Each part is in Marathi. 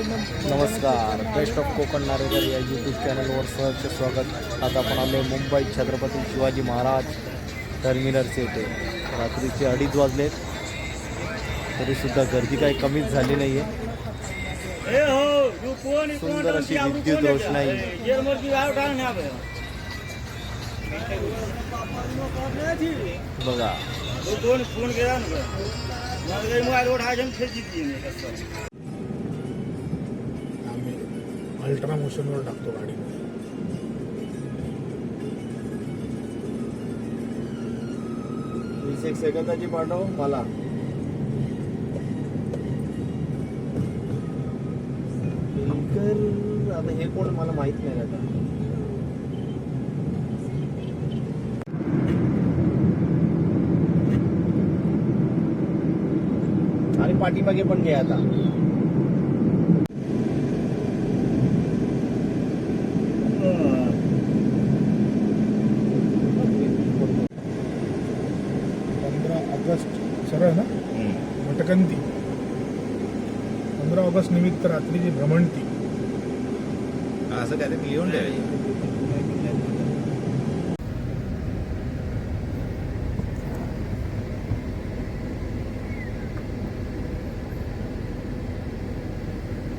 नमस्कार. बेस्ट ऑफ कोकण नारेकर या यूट्यूब चॅनलवर सहर्ष स्वागत. आज आपण आलो मुंबई छत्रपती शिवाजी महाराज टर्मिनल्स येथे. रात्रीचे अडीच वाजलेत तरीसुद्धा गर्दी काही कमीच झाली नाही आहे सुंदर अशी विद्युत रोषणाई. बघा. अल्ट्रा मोशनवर टाकतो गाडी. वीस एक सेकंदाची पाठव मला. स्पीकर आता हे कोण मला माहीत नाही आता. आणि पाठीमागे पण घे आता पंधरा ऑगस्ट सरळ ना? मटकंती पंधरा ऑगस्ट निमित्त रात्रीची भ्रमंती. असं काय लिहून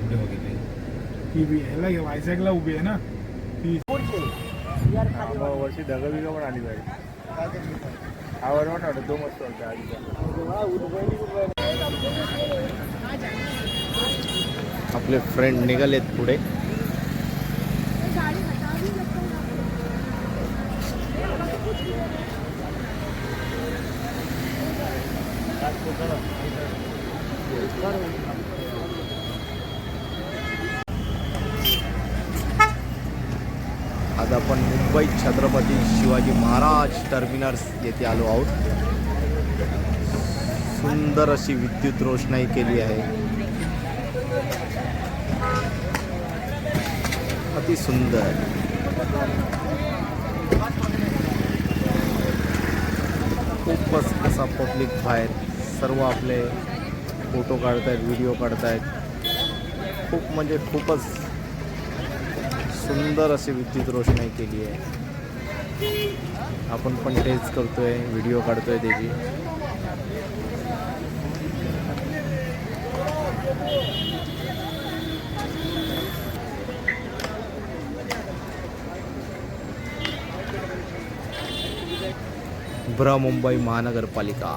कुठे बघितली? ती ह्याला वायझॅगला उभी आहे ना? ती वर्षी ढगं बिगं पण आली पाहिजे आवड वाटत दोन मस्त आपले फ्रेंड निघालेत पुढे. आज आपण मुंबई छत्रपती शिवाजी महाराज टर्मिनल्स येथे आलो आहोत. सुंदर अशी विद्युत रोषणाई केली आहे. अति सुंदर. खूपच असा पब्लिक बाहेर सर्व आपले फोटो काढतायत व्हिडिओ काढतायत. खूप म्हणजे खूपच सुंदर अशी विद्युत रोषणाई केली आहे. आपण पण टेस्ट करतोय व्हिडिओ काढतोय त्याची. मुंबई महानगरपालिका.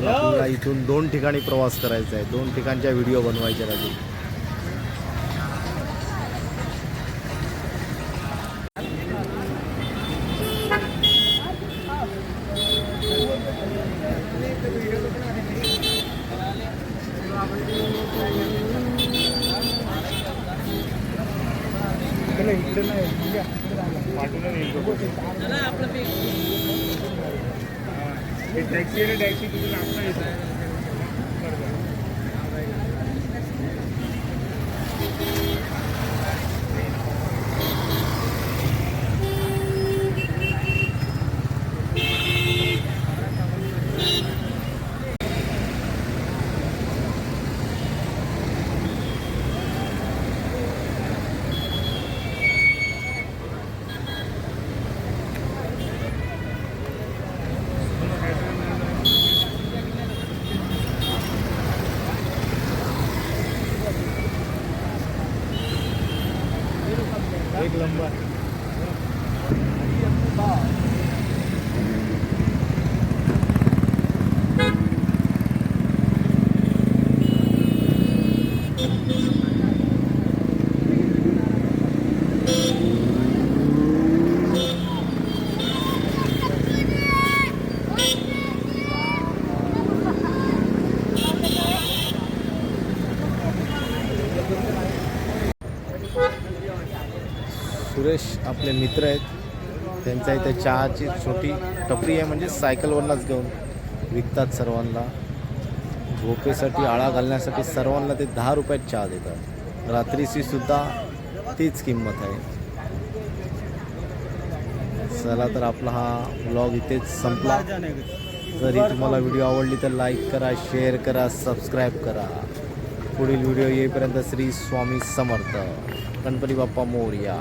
अजून आपल्याला इथून दोन ठिकाणी प्रवास करायचा आहे. दोन ठिकाणच्या व्हिडिओ बनवायच्या इकडे नाही इकडे या, इकडे जायला. पाठवून येईल तो. हा. हे टॅक्सी आणि टॅक्सी तुम्ही लागणार इथं. बरोबर. एक सुरेश आपले मित्र आहेत. त्यांच्या इथे चहाची छोटी टपरी आहे म्हणजे सायकलवरनंच घेऊन विकतात सर्वांना. झोपेसाठी आळा घालण्यासाठी सर्वांना ते दहा रुपयात चहा देतात. रात्रीची सुद्धा तीच किंमत आहे. चला तर आपला हा ब्लॉग इथेच संपला. जरी तुम्हाला व्हिडिओ आवडली तर लाईक करा शेअर करा सबस्क्राईब करा. पुढील व्हिडिओ येईपर्यंत श्री स्वामी समर्थ. गणपती बाप्पा मोरया.